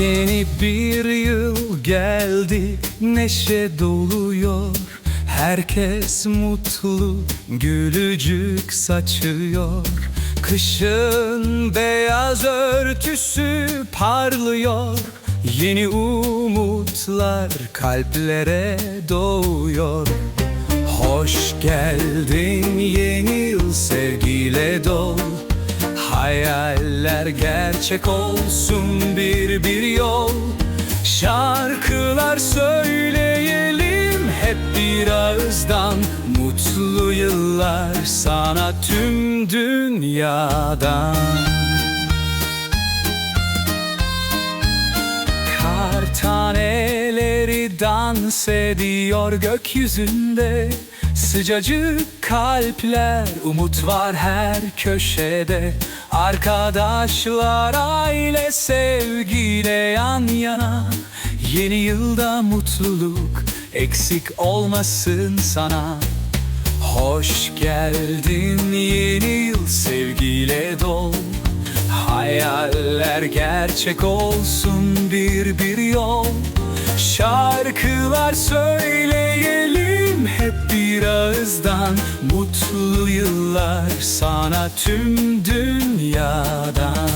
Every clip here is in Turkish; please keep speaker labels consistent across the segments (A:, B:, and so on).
A: Yeni bir yıl geldi neşe doluyor. Herkes mutlu gülücük saçıyor. Kışın beyaz örtüsü parlıyor. Yeni umutlar kalplere doğuyor. Hoş geldin yeni yıl sevgiyle dol Hayaller gerçek olsun bir bir yol. Şarkılar söyleyelim hep bir ağızdan Mutlu yıllar sana tüm dünyadan. Kar taneleri dans ediyor gökyüzünde Sıcacık kalpler, umut var her köşede. Arkadaşlar, aile, sevgiyle yan yana. Yeni yılda mutluluk eksik olmasın sana. Hoş geldin yeni yıl sevgiyle dol. Hayaller gerçek olsun bir bir yol. Şarkılar söyleyelim ağızdan Mutlu yıllar sana tüm dünyadan.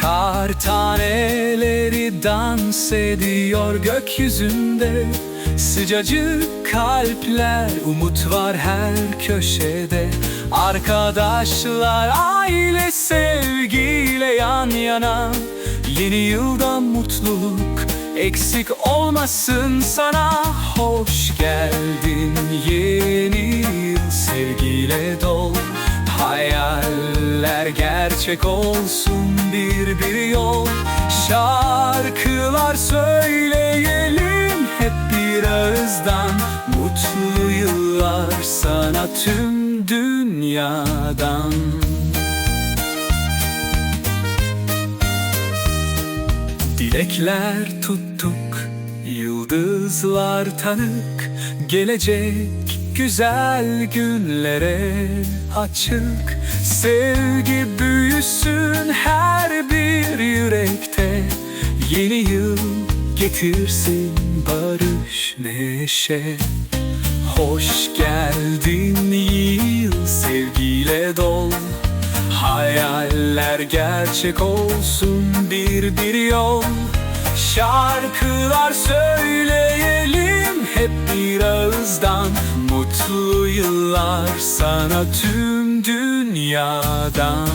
A: Kar taneleri dans ediyor gökyüzünde. Sıcacık kalpler, umut var her köşede. Arkadaşlar, aile, sevgiyle yan yana. Yeni yılda mutluluk eksik olmasın sana Hoş geldin. Yeni yıl sevgiyle dol. Hayaller gerçek olsun bir bir yol. Şarkılar söyleyelim hep bir ağızdan Mutlu yıllar sana tüm dünyadan Dilekler tuttuk, yıldızlar tanık. Gelecek güzel günlere açık. Sevgi büyüsün her bir yürekte. Yeni yıl getirsin barış neşe. Hoş geldin yıl sevgiyle dol Hayaller gerçek olsun bir bir yol. Şarkılar söyleyelim hep bir ağızdan Mutlu yıllar sana tüm dünyadan